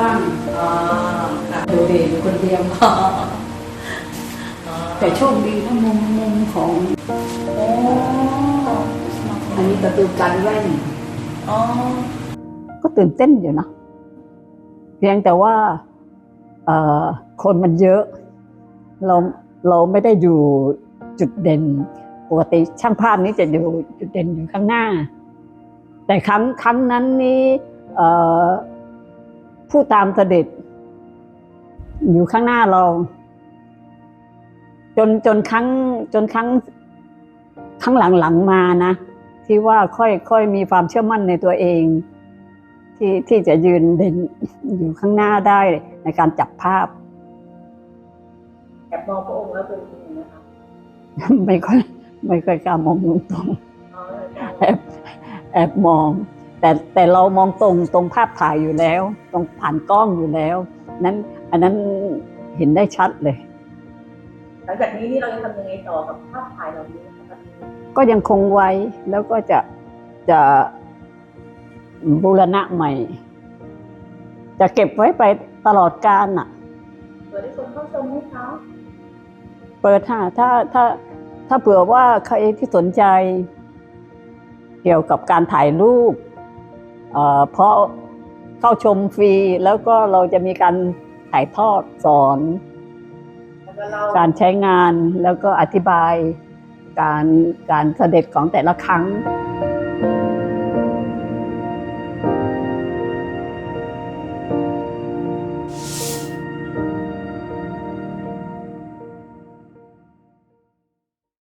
บ้างอ๋อค่ะโดดเด่นอยู่คนเดียวอ๋ออ๋อแต่โชคดีถ้ามุมมุมของโอ้อันนี้ประตูกันแว่นอ๋อก็ตื่นเต้นอยู่นะเพียงแต่ว่าเอ่อคนมันเยอะ เราเราไม่ได้อยู่จุดเด่นปกติช่างภาพนี้จะอยู่จุดเด่นอยู่ข้างหน้า แต่ครั้งครั้งนั้นนี้เอ่อ ผู้ตามเสด็จ อยู่ข้างหน้าเรา จนจนครั้งจนครั้งครั้งหลังๆมานะ ที่ว่าค่อยค่อยมีความเชื่อมั่นในตัวเอง ที่ที่จะยืนเด่นอยู่ข้างหน้าได้ในการจับภาพแอบมองพระองค์แล้วเป็นยังไงนะคะไม่ค่อยไม่ค่อยกล้ามองตรงๆแอบแอบมอง แต่แต่เรามองตรงตรงภาพถ่ายอยู่แล้ว ตรงผ่านกล้องอยู่แล้ว นั้นอันนั้นเห็นได้ชัดเลย หลังจากนี้นี่เราจะทำยังไงต่อกับภาพถ่ายเหล่านี้นะคะก็ยังคงไว้แล้วก็จะจะบูรณะใหม่ จะเก็บไว้ไปตลอดกาลน่ะ เปิดให้คนเข้าชมไหมคะเปิดค่ะถ้าถ้าถ้าเผื่อว่าใครที่สนใจ เกี่ยวกับการถ่ายรูป เอ่อเพราะเข้าชมฟรีแล้วก็เราจะมีการถ่ายทอดสอนแล้วก็เราการใช้งานแล้วก็อธิบายการการเสด็จของแต่ละครั้งอ